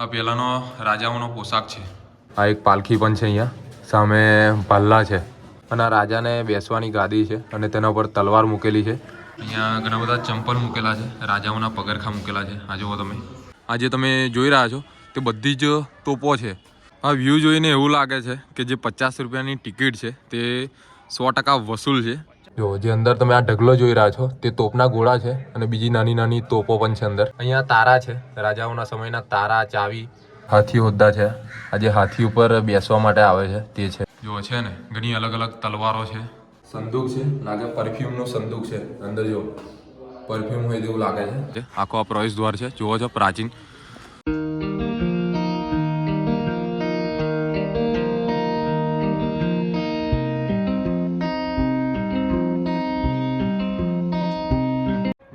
આ પહેલાંનો રાજાઓનો પોશાક છે. આ એક પાલખી પણ છે અહીંયા. સામે ભાલ્લા છે. અને આ રાજાને બેસવાની ગાદી છે અને તેના પર તલવાર મૂકેલી છે. અહીંયા ઘણા બધા ચંપલ મૂકેલા છે. રાજાઓના પગરખા મૂકેલા છે. આ જુઓ તમે. આ જે તમે જોઈ રહ્યા છો તે બધી જ તોપો છે. આ વ્યૂ જોઈને એવું લાગે છે કે જે પચાસ રૂપિયાની ટિકિટ છે તે સો ટકા વસૂલ છે. જો, જે અંદર તમે આ ઢગલો જોઈ રહ્યા છો, તે તોપના ગોળા છે અને બીજી નાની નાની તોપો પણ છે અંદર. અહીંયા તારા છે. રાજાઓના સમયના તારા, ચાવી, હાથી, હોદ્દા છે. આ જે હાથી ઉપર બેસવા માટે આવે છે, તે છે. જો, છે ને, ઘણી અલગ અલગ તલવારો છે. સંદૂક છે, લાગે પરફ્યુમનું સંદૂક છે. અંદર જો, પરફ્યુમ હોય તેવું લાગે છે. આખો આ પ્રવેશ દ્વાર છે. જુઓ છો, પ્રાચીન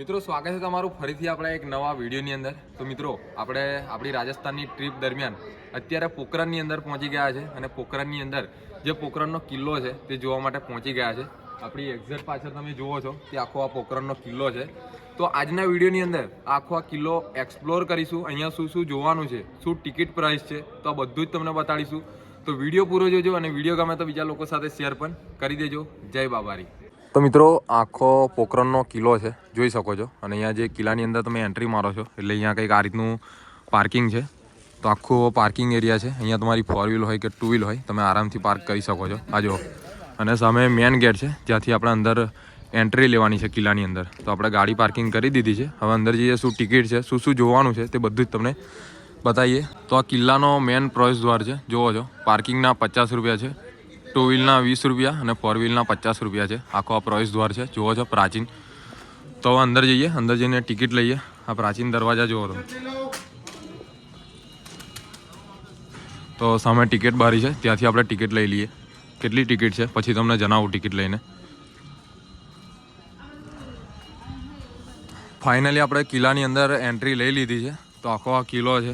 મિત્રો, સ્વાગત છે તમારું ફરીથી આપણે એક નવા વિડીયોની અંદર. તો મિત્રો, આપણે આપણી રાજસ્થાનની ટ્રીપ દરમિયાન અત્યારે પોખરણની અંદર પહોંચી ગયા છે અને પોખરણની અંદર જે પોખરણનો કિલ્લો છે તે જોવા માટે પહોંચી ગયા છે. આપણી એક્ઝેક્ટ પાછળ તમે જુઓ છો તે આખો આ પોખરણનો કિલ્લો છે. તો આજના વિડીયોની અંદર આખો આ કિલ્લો એક્સપ્લોર કરીશું. અહીંયા શું શું જોવાનું છે, શું ટિકિટ પ્રાઇસ છે, તો આ બધું જ તમને બતાડીશું. તો વીડિયો પૂરો જોજો અને વીડિયો ગમે તો બીજા લોકો સાથે શેર પણ કરી દેજો. જય બાબારી. તો મિત્રો, આખો પોખરણનો કિલ્લો છે, જોઈ શકો છો. અને અહીંયા જે કિલ્લાની અંદર તમે એન્ટ્રી મારો છો, એટલે અહીંયા કંઈક આ રીતનું પાર્કિંગ છે. તો આખો પાર્કિંગ એરિયા છે. અહીંયા તમારી ફોર વ્હીલ હોય કે ટુ વ્હીલ હોય, તમે આરામથી પાર્ક કરી શકો છો. આ જુઓ. અને સામે મેન ગેટ છે, જ્યાંથી આપણે અંદર એન્ટ્રી લેવાની છે કિલ્લાની અંદર. તો આપણે ગાડી પાર્કિંગ કરી દીધી છે. હવે અંદર જઈએ શું ટિકિટ છે, શું શું જોવાનું છે, તે બધું જ તમને બતાવીએ. તો આ કિલ્લાનો મેન પ્રવેશ દ્વાર છે, જુઓ છો. પાર્કિંગના પચાસ રૂપિયા છે. ટુ વ્હીલના વીસ રૂપિયા અને ફોર વ્હીલના પચાસ રૂપિયા છે. આખો આ પ્રવેશ દ્વાર છે. જુઓ છો, પ્રાચીન. તો અંદર જઈએ. અંદર જઈને ટિકિટ લઈએ. આ પ્રાચીન દરવાજા જુઓ તો. તો સામે ટિકિટ બારી છે. ત્યાંથી આપણે ટિકિટ લઈ લઈએ. કેટલી ટિકિટ છે? પછી તમને જણાવું ટિકિટ લઈને. ફાઇનલી આપણે કિલ્લાની અંદર એન્ટ્રી લઈ લીધી છે. તો આખો આ કિલ્લો છે.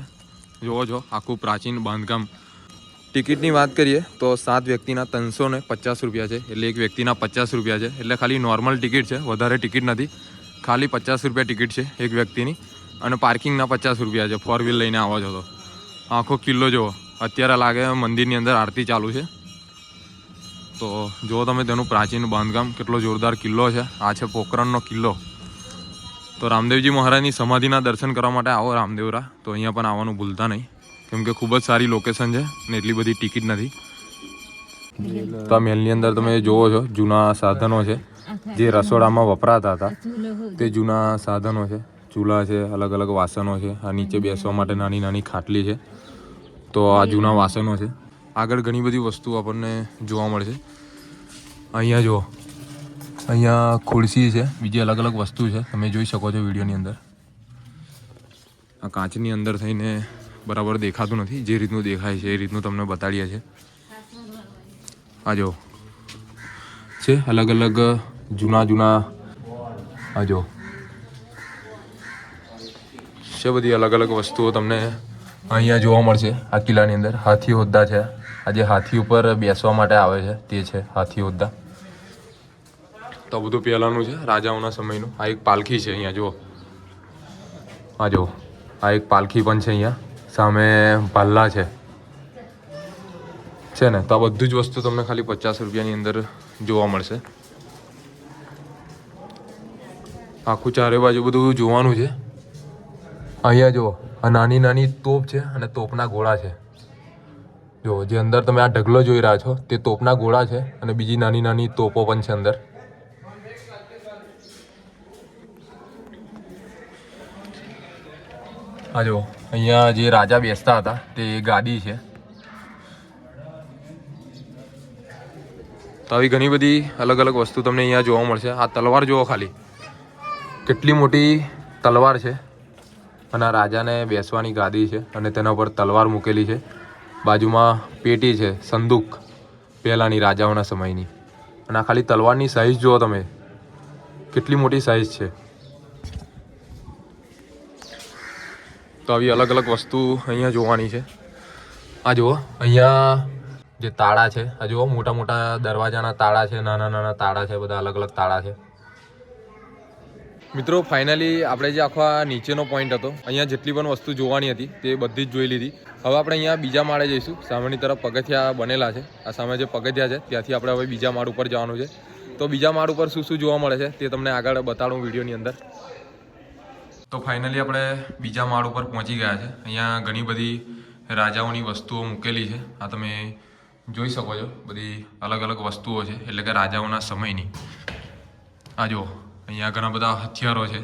જુઓ છો, આખું પ્રાચીન બાંધકામ. ટિકિટની વાત કરીએ તો સાત વ્યક્તિના ત્રણસો ને પચાસ રૂપિયા છે. એટલે એક વ્યક્તિના પચાસ રૂપિયા છે. એટલે ખાલી નોર્મલ ટિકિટ છે. વધારે ટિકિટ નથી. ખાલી પચાસ રૂપિયા ટિકિટ છે એક વ્યક્તિની. અને પાર્કિંગના પચાસ રૂપિયા છે. ફોર વ્હીલ લઈને આવો છો તો. આખો કિલ્લો જુઓ. અત્યારે લાગે મંદિરની અંદર આરતી ચાલુ છે. તો જુઓ તમે તેનું પ્રાચીન બાંધકામ. કેટલો જોરદાર કિલ્લો છે. આ છે પોખરણનો કિલ્લો. તો રામદેવજી મહારાજની સમાધિના દર્શન કરવા માટે આવો રામદેવરા. તો અહીંયા પણ આવવાનું ભૂલતા નહીં. કેમ કે ખૂબ જ સારી લોકેશન છે ને એટલી બધી ટિકિટ નથી. તો આ મહેલની અંદર તમે જોવો છો, જૂના સાધનો છે, જે રસોડામાં વપરાતા હતા. તે જૂના સાધનો છે, ચૂલા છે અલગ અલગ વાસણો છે, આ નીચે બેસવા માટે નાની નાની ખાટલી છે. તો આ જૂના વાસણો છે. આગળ ઘણી બધી વસ્તુ આપણને જોવા મળશે. અહીંયા જુઓ, અહીંયા ખુરશી છે, બીજી અલગ અલગ વસ્તુ છે. તમે જોઈ શકો છો વિડીયોની અંદર. આ કાચની અંદર થઈને બરાબર દેખાતું નથી. જે રીતનું દેખાય છે એ રીતનું તમને બતાડીએ છે આ જો. છે અલગ અલગ જૂના જૂના આ જો. છે બધી અલગ અલગ વસ્તુઓ તમને અહીંયા જોવા મળશે. આ કિલ્લાની અંદર હાથી હોદ્દા છે. આ જે હાથી ઉપર બેસવા માટે આવે છે તે છે હાથી હોદ્દા. તો બધું પહેલાંનું છે, રાજાઓના સમયનું. આ એક પાલખી છે અહીંયા, જુઓ. આ જુઓ આ એક પાલખી પણ છે અહીંયા. સામે પાલ્લા છે. છે ને? તો આ બધું જ વસ્તુ તમને ખાલી પચાસ રૂપિયાની અંદર જોવા મળશે. આખું ચારે બાજુ બધું જોવાનું છે. અહીંયા જુઓ, આ નાની નાની તોપ છે અને તોપના ગોળા છે. જો જે અંદર તમે આ ઢગલો જોઈ રહ્યા છો, તે તોપના ગોળા છે અને બીજી નાની નાની તોપો પણ છે અંદર. આ જો અહીંયા જે રાજા બેસતા હતા, તે ગાદી છે. તો આવી ઘણી બધી અલગ અલગ વસ્તુ તમને અહીંયા જોવા મળશે. આ તલવાર જુઓ ખાલી. કેટલી મોટી તલવાર છે. અને આ રાજાને બેસવાની ગાદી છે અને તેના પર તલવાર મૂકેલી છે. બાજુમાં પેટી છે, સંદૂક, પહેલાંની રાજાઓના સમયની. અને આ ખાલી તલવારની સાઇઝ જુઓ તમે. કેટલી મોટી સાઇઝ છે. તો આવી અલગ અલગ વસ્તુ અહીંયા જોવાની છે. આ જુઓ, અહીંયા જે તાળા છે, આ જુઓ, મોટા મોટા દરવાજાના તાળા છે, નાના નાના તાળા છે, બધા અલગ અલગ તાળા છે. મિત્રો ફાઇનલી આપણે જે આખો આ નીચેનો પોઈન્ટ હતો, અહીંયા જેટલી પણ વસ્તુ જોવાની હતી, તે બધી જ જોઈ લીધી. હવે આપણે અહીંયા બીજા માળે જઈશું. સામેની તરફ પગથિયા બનેલા છે. આ સામે જે પગથિયા છે, ત્યાંથી આપણે હવે બીજા માળ ઉપર જવાનું છે. તો બીજા માળ ઉપર શું શું જોવા મળે છે, તે તમને આગળ બતાડું વિડીયોની અંદર. તો ફાઇનલી આપણે બીજા માળ ઉપર પહોંચી ગયા છે. અહીંયા ઘણી બધી રાજાઓની વસ્તુઓ મૂકેલી છે. આ તમે જોઈ શકો છો. બધી અલગ અલગ વસ્તુઓ છે, એટલે કે રાજાઓના સમયની. આ જો અહીંયા ઘણા બધા હથિયારો છે.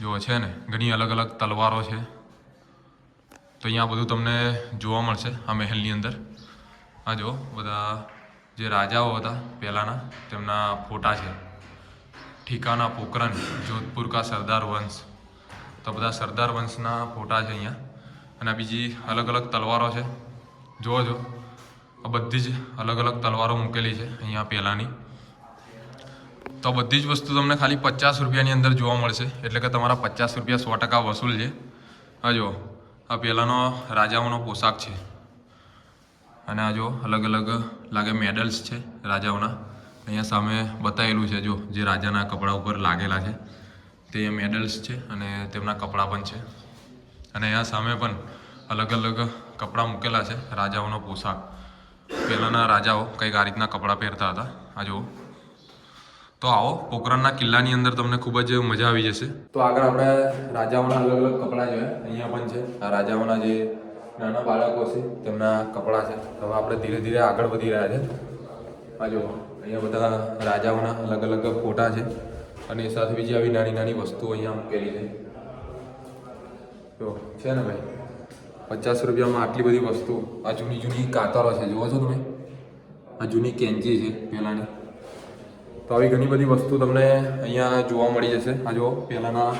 જો છે ને? ઘણી અલગ અલગ તલવારો છે. તો અહીંયા બધું તમને જોવા મળશે, આ મહેલની અંદર. આ જો બધા જે રાજાઓ હતા, પહેલાંના, તેમના ફોટા છે. ઠીકાના પોકરન જોધપુર કા સરદાર વંશ. તો બધા સરદાર વંશના ફોટા છે અહીંયા. અને બીજી અલગ અલગ તલવારો છે. જુઓ જો. આ બધી જ અલગ અલગ તલવારો મૂકેલી છે અહીંયા પહેલાંની. તો બધી જ વસ્તુ તમને ખાલી પચાસ રૂપિયાની અંદર જોવા મળશે. એટલે કે તમારા પચાસ રૂપિયા સો ટકા વસૂલ છે. આ જુઓ. આ પહેલાંનો રાજાઓનો પોશાક છે. અને આ જો અલગ અલગ લાગે મેડલ્સ છે રાજાઓના. અહીંયા સામે બતાવેલું છે જો, જે રાજાના કપડા ઉપર લાગેલા છે. તે મેડલ્સ છે અને તેમના કપડાં પણ છે. અને અહીંયા સામે પણ અલગ અલગ કપડાં મૂકેલા છે, રાજાઓનો પોશાક. પહેલાંના રાજાઓ કંઈક આ રીતના કપડાં પહેરતા હતા. આ જુઓ. તો આવો પોકરણના કિલ્લાની અંદર તમને ખૂબ જ મજા આવી જશે. તો આગળ આપણે રાજાઓના અલગ અલગ કપડાં જોયા. અહીંયા પણ છે. આ રાજાઓના જે નાના બાળકો છે, તેમના કપડાં છે. હવે આપણે ધીરે ધીરે આગળ વધી રહ્યા છે. આ જો, અહીંયા બધા રાજાઓના અલગ અલગ ફોટા છે. અને એ સાથે બીજી આવી નાની નાની વસ્તુઓ અહીંયા મૂકેલી છે. જો, છે ને ભાઈ? પચાસ રૂપિયામાં આટલી બધી વસ્તુ આ જૂની જૂની કાતરો છે, જુઓ છો તમે? આ જૂની કેન્ચી છે, પહેલાંની. તો આવી ઘણી બધી વસ્તુ તમને અહીંયા જોવા મળી જશે. આ જો, પહેલાંના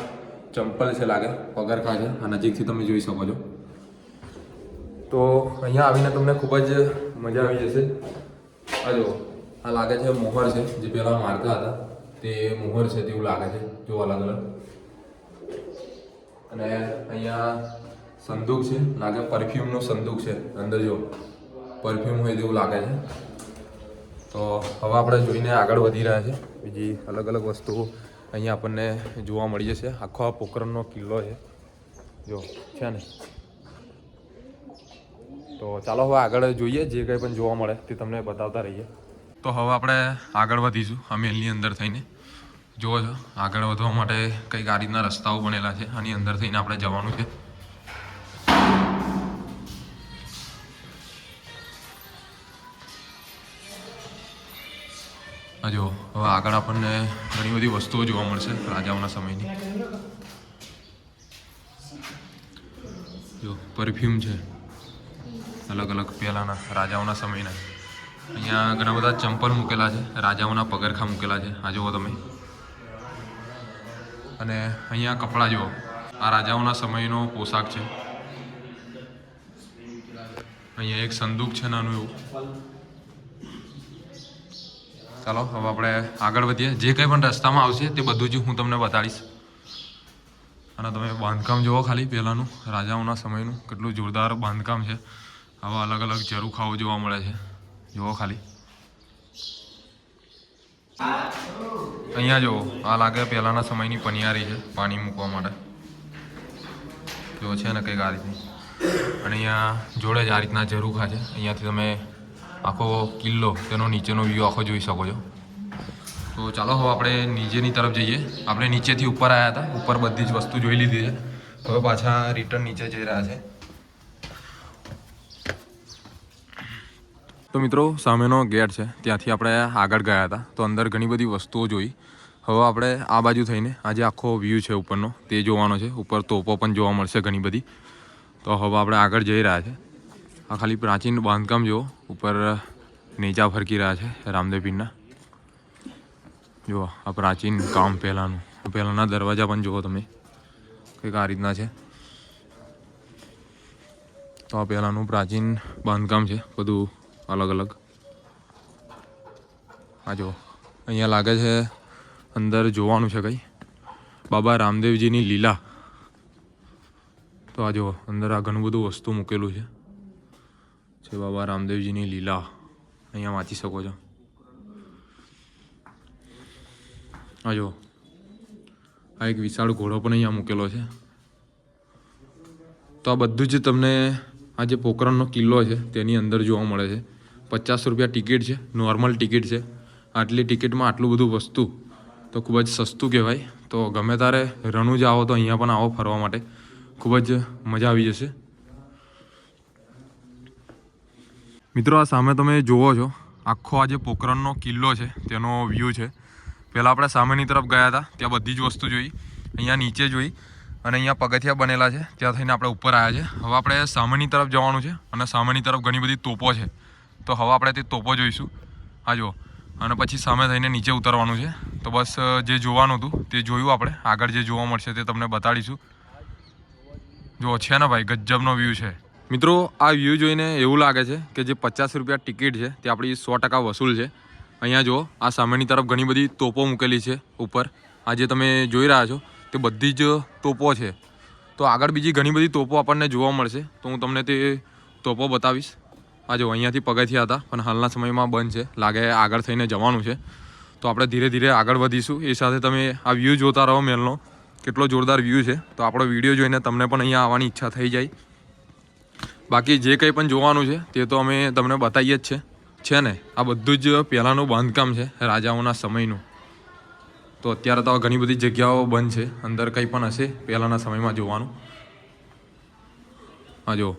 ચંપલ છે લાગે, પગરખા છે. આ નજીકથી તમે જોઈ શકો છો. તો અહીંયા આવીને તમને ખૂબ જ મજા આવી જશે. આ જો આ લાગે છે મોહર છે, જે પહેલાં મારતા હતા, તે મોહર છે તેવું લાગે છે, જો અલગ અલગ. અને અહીંયા સંદૂક છે, લાગે પરફ્યુમનો સંદૂક છે, અંદર જો પરફ્યુમ હોય તેવું લાગે છે. તો હવે આપણે જોઈને આગળ વધી રહ્યા છે. બીજી અલગ અલગ વસ્તુઓ અહીંયા આપણને જોવા મળી જશે. આખો પોખરણનો કિલ્લો છે. જો, છે ને? તો ચાલો હવે આગળ જોઈએ, જે કંઈ પણ જોવા મળે તે તમને બતાવતા રહીએ. તો હવે આપણે આગળ વધીશું આ મેલની અંદર થઈને. જુઓ છો, આગળ વધવા માટે કંઈક આ રીતના રસ્તાઓ બનેલા છે, આની અંદર થઈને આપણે જવાનું છે. જો હવે આગળ આપણને ઘણી બધી વસ્તુઓ જોવા મળશે રાજાઓના સમયની. જો પરફ્યુમ છે. અલગ અલગ પહેલાંના રાજાઓના સમયના. અહીંયા ઘણા બધા ચંપલ મૂકેલા છે, રાજાઓના પગરખા મૂકેલા છે. આ જુઓ તમે. અને અહીંયા કપડાં જુઓ. આ રાજાઓના સમયનો પોશાક છે. અહીંયા એક સંદૂક છે નાનું એવું. ચાલો, હવે આપણે આગળ વધીએ. જે કંઈ પણ રસ્તામાં આવશે તે બધું જ હું તમને બતાડીશ. અને તમે બાંધકામ જુઓ ખાલી પહેલાંનું. રાજાઓના સમયનું કેટલું જોરદાર બાંધકામ છે. આવા અલગ અલગ ઝરૂખાઓ જોવા મળે છે. જુઓ ખાલી. અહીંયા જુઓ, આ લાગે પહેલાંના સમયની પનિયારી છે પાણી મૂકવા માટે. જો છે ને કંઈક આ રીતની. અને અહીંયા જોડે જ આ રીતના ઝરૂખા છે. અહીંયાથી તમે આખો કિલ્લો તેનો નીચેનો વ્યૂ આખો જોઈ શકો છો. તો ચાલો હવે આપણે નીચેની તરફ જઈએ. આપણે નીચેથી ઉપર આવ્યા હતા. ઉપર બધી જ વસ્તુ જોઈ લીધી છે. હવે પાછા રિટર્ન નીચે જઈ રહ્યા છે. તો મિત્રો, સામેનો ગેટ છે. ત્યાંથી આપણે આગળ ગયા હતા. તો અંદર ઘણી બધી વસ્તુઓ જોઈ. હવે આપણે આ બાજુ થઈને આ જે આખો વ્યૂ છે ઉપરનો. તે જોવાનો છે. ઉપર તોપો પણ જોવા મળશે ઘણી બધી. તો હવે આપણે આગળ જઈ રહ્યા છે. આ ખાલી પ્રાચીન બાંધકામ જુઓ. ઉપર નીચા ફરકી રહ્યા છે રામદેવપીરના. જુઓ, આ પ્રાચીન કામ પહેલાંનું. પહેલાંના દરવાજા પણ જુઓ તમે. કંઈક આ રીતના છે. તો આ પહેલાંનું પ્રાચીન બાંધકામ છે. બધું અલગ અલગ આ જુઓ. અહીંયા લાગે છે અંદર જોવાનું છે કંઈ. બાબા રામદેવજીની લીલા. તો આ જુઓ, અંદર આ ઘણું બધું વસ્તુ મૂકેલું છે. છે બાબા રામદેવજીની લીલા. અહીંયા વાંચી શકો છો. આ જુઓ. આ એક વિશાળ ઘોડો પણ અહીંયા મૂકેલો છે. તો આ બધું જ તમને આ જે પોખરણનો કિલ્લો છે, તેની અંદર જોવા મળે છે. પચાસ રૂપિયા ટિકિટ છે, નોર્મલ ટિકિટ છે. આટલી ટિકિટમાં આટલું બધું વસ્તુ, તો ખૂબ જ સસ્તું કહેવાય. તો ગમે તારે રણુજ આવો તો અહીંયા પણ આવો ફરવા માટે. ખૂબ જ મજા આવી જશે. મિત્રો, આ સામે તમે જુઓ છો, આખો આ જે પોખરણનો કિલ્લો છે, તેનો વ્યૂ છે. પહેલાં આપણે સામેની તરફ ગયા હતા, ત્યાં બધી જ વસ્તુ જોઈ. અહીંયા નીચે જોઈ, અને અહીંયા પગથિયા બનેલા છે, ત્યાં થઈને આપણે ઉપર આવ્યા છે. હવે આપણે સામેની તરફ જવાનું છે, અને સામેની તરફ ઘણી બધી તોપો છે. તો હવે આપણે તે તોપો જોઈશું. આ જુઓ. અને પછી સામે થઈને નીચે ઉતરવાનું છે. તો બસ જે જોવાનું હતું તે જોયું આપણે. આગળ જે જોવા મળશે તે તમને બતાડીશું. જો છે ને ભાઈ, ગજબનો વ્યૂ છે. મિત્રો, આ વ્યૂ જોઈને એવું લાગે છે કે જે પચાસ રૂપિયા ટિકિટ છે તે આપણી સો ટકા વસૂલ છે. અહીંયા જુઓ, આ સામેની તરફ ઘણી બધી તોપો મૂકેલી છે ઉપર. આ જે તમે જોઈ રહ્યા છો તે બધી જ તોપો છે. તો આગળ બીજી ઘણી બધી તોપો આપણને જોવા મળશે. તો હું તમને તે તોપો બતાવીશ. આ જો અહીંયાથી પગથિયા હતા, પણ હાલના સમયમાં બંધ છે. લાગે આગળ થઈને જવાનું છે. તો આપણે ધીરે ધીરે આગળ વધીશું. એ સાથે તમે આ વ્યૂ જોતા રહો મેલનો. કેટલો જોરદાર વ્યૂ છે. તો આપણો વીડિયો જોઈને તમને પણ અહીંયા આવવાની ઈચ્છા થઈ જાય. બાકી જે કંઈ પણ જોવાનું છે, તે તો અમે તમને બતાવીએ જ છે. છે ને? આ બધું જ પહેલાંનું બાંધકામ છે, રાજાઓના સમયનું. તો અત્યારે તો ઘણી બધી જગ્યાઓ બંધ છે. અંદર કંઈ પણ હશે પહેલાંના સમયમાં જોવાનું. હા જો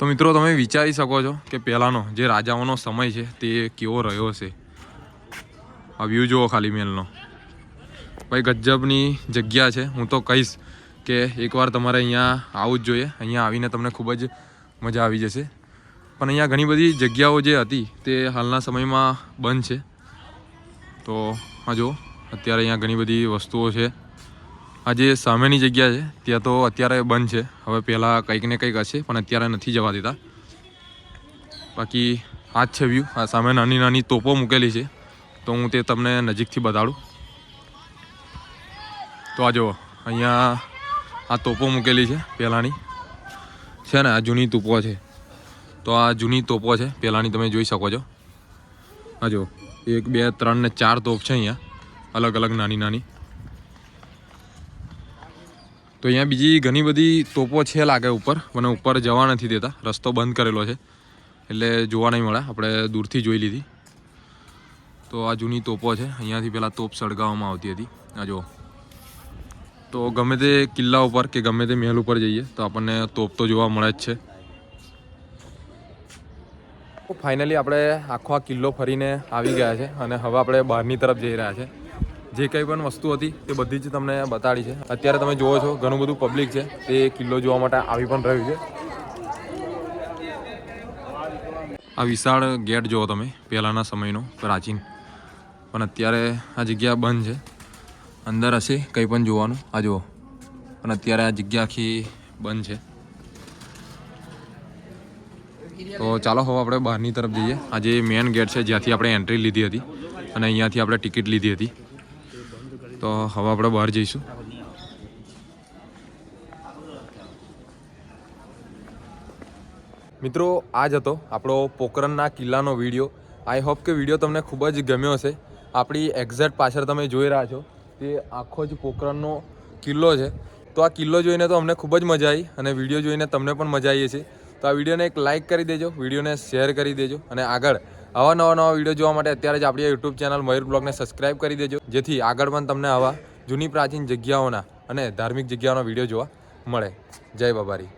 તો મિત્રો, તમે વિચારી શકો છો કે પહેલાંનો જે રાજાઓનો સમય છે, તે કેવો રહ્યો છે આ વ્યૂ જુઓ ખાલી મેલનો. ભાઈ, ગજબની જગ્યા છે. હું તો કહીશ કે એકવાર તમારે અહીંયા આવવું જ જોઈએ. અહીંયા આવીને તમને ખૂબ જ મજા આવી જશે. પણ અહીંયા ઘણી બધી જગ્યાઓ જે હતી, તે હાલના સમયમાં બંધ છે. તો, હા જો અત્યારે અહીંયા ઘણી બધી વસ્તુઓ છે. આ જે સામેની જગ્યા છે. ત્યાં તો અત્યારે બંધ છે. હવે પહેલાં કંઈક ને કંઈક હશે, પણ અત્યારે નથી જવા દેતા. બાકી આ જ છે વ્યૂ આ સામે નાની નાની તોપો મૂકેલી છે. તો હું તે તમને નજીકથી બતાડું. તો આ જુઓ, અહીંયા આ તોપો મૂકેલી છે પહેલાંની. છે ને, આ જૂની તોપો છે. તો આ જૂની તોપો છે. પહેલાંની તમે જોઈ શકો છો. આ જુઓ, એક, બે, ત્રણ ને ચાર તોપ છે અહીંયા. અલગ અલગ નાની નાની. તો અહીંયા બીજી ઘણી બધી તોપો છે લાગે ઉપર, મને ઉપર જવા નથી દેતા. રસ્તો બંધ કરેલો છે, એટલે જોવા નહીં મળે. આપણે દૂરથી જોઈ લીધી. તો આ જૂની તોપો છે. અહીંયાથી પહેલાં તોપ સળગાવવામાં આવતી હતી. આ જુઓ. તો ગમે તે કિલ્લા ઉપર કે ગમે તે મહેલ ઉપર જઈએ, તો આપણને તોપ તો જોવા મળે જ છે. ફાઇનલી આપણે આખો આ કિલ્લો ફરીને આવી ગયા છે અને હવે આપણે બહારની તરફ જઈ રહ્યા છે. જે કંઈ પણ વસ્તુ હતી તે બધી જ તમને બતાડી છે. અત્યારે તમે જુઓ છો, ઘણું બધું પબ્લિક છે. તે કિલ્લો જોવા માટે આવી પણ રહ્યું છે. આ વિશાળ ગેટ જુઓ તમે, પહેલાંના સમયનો, પ્રાચીન. પણ અત્યારે આ જગ્યા બંધ છે. અંદર હશે કંઈ પણ જોવાનું. આ જુઓ. પણ અત્યારે આ જગ્યા આખી બંધ છે. તો ચાલો, હવે આપણે બહારની તરફ જઈએ. આ જે મેઇન ગેટ છે, જ્યાંથી આપણે એન્ટ્રી લીધી હતી અને અહીંયાથી આપણે ટિકિટ લીધી હતી. તો હવે આપણે બહાર જઈશું. મિત્રો આ જ હતો આપણો પોકરણના કિલ્લાનો વીડિયો. આઈ હોપ કે વીડિયો તમને ખૂબ જ ગમ્યો હશે. આપણી એક્ઝેક્ટ પાછળ તમે જોઈ રહ્યા છો તે આખો જ પોકરણનો કિલ્લો છે. તો આ કિલ્લો જોઈને તો અમને ખૂબ જ મજા આવી અને વીડિયો જોઈને તમને પણ મજા આવી છે તો આ વિડીયોને એક લાઇક કરી દેજો, વિડીયોને શેર કરી દેજો અને આગળ આવા નવા નવા વીડિયો જોવા માટે અત્યારે જ આપણી યુટ્યુબ ચેનલ મયુર બ્લોગને સબસ્ક્રાઇબ કરી દેજો, જેથી આગળ પણ તમને આવા જૂની પ્રાચીન જગ્યાઓના અને ધાર્મિક જગ્યાઓના વીડિયો જોવા મળે. જય બાબારી.